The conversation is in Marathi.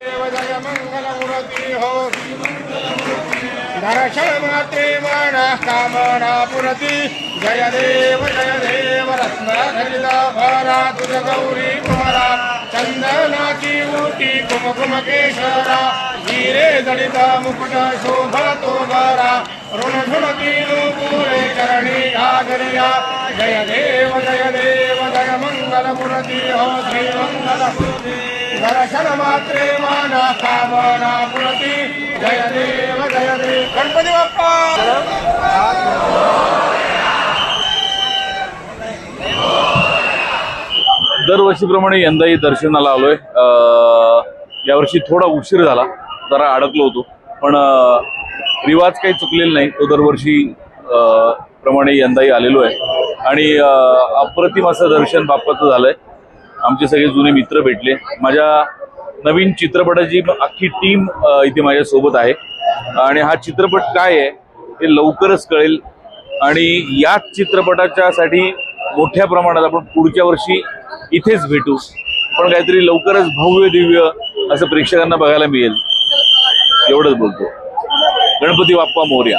देव जय दर्शन मात्रे मन कामना पुरती जय देव जय देव रत्न भरा तुझ गौरी कुमारा चंदनाची ऊटी कुमकुम केशरा हिरे मुकुट शोभतो बरा ऋण झुणती पुरे चरणी आदरिया जय देव जय देव जय मंगलमूर्ती हो श्री दर्शन मात्रे माना कामना पुरती जय देव जय देव। गणपती बाप्पा! दरवर्षीप्रमाणे यंदाही दर्शनाला आलोय. यावर्षी थोडा उशीर झाला जरा अडकलो होतो. पण रिवाज काही चुकलेला नाही. तो दरवर्षी प्रमाणे यंदाही आलेलो आहे. आणि अप्रतिम असं दर्शन बाप्पाचं झालंय. आमचे सगळे जुने मित्र भेटले. माझ्या नवीन चित्रपटाची अख्खी टीम इथे माझ्यासोबत आहे. आणि हा चित्रपट काय आहे हे लवकरच कळेल. आणि याच चित्रपटाच्यासाठी मोठ्या प्रमाणात आपण पुढच्या वर्षी इथेच भेटू. पण काहीतरी लवकरच भव्य दिव्य असं प्रेक्षकांना बघायला मिळेल. एवढंच बोलतो. गणपती बाप्पा मोर्या.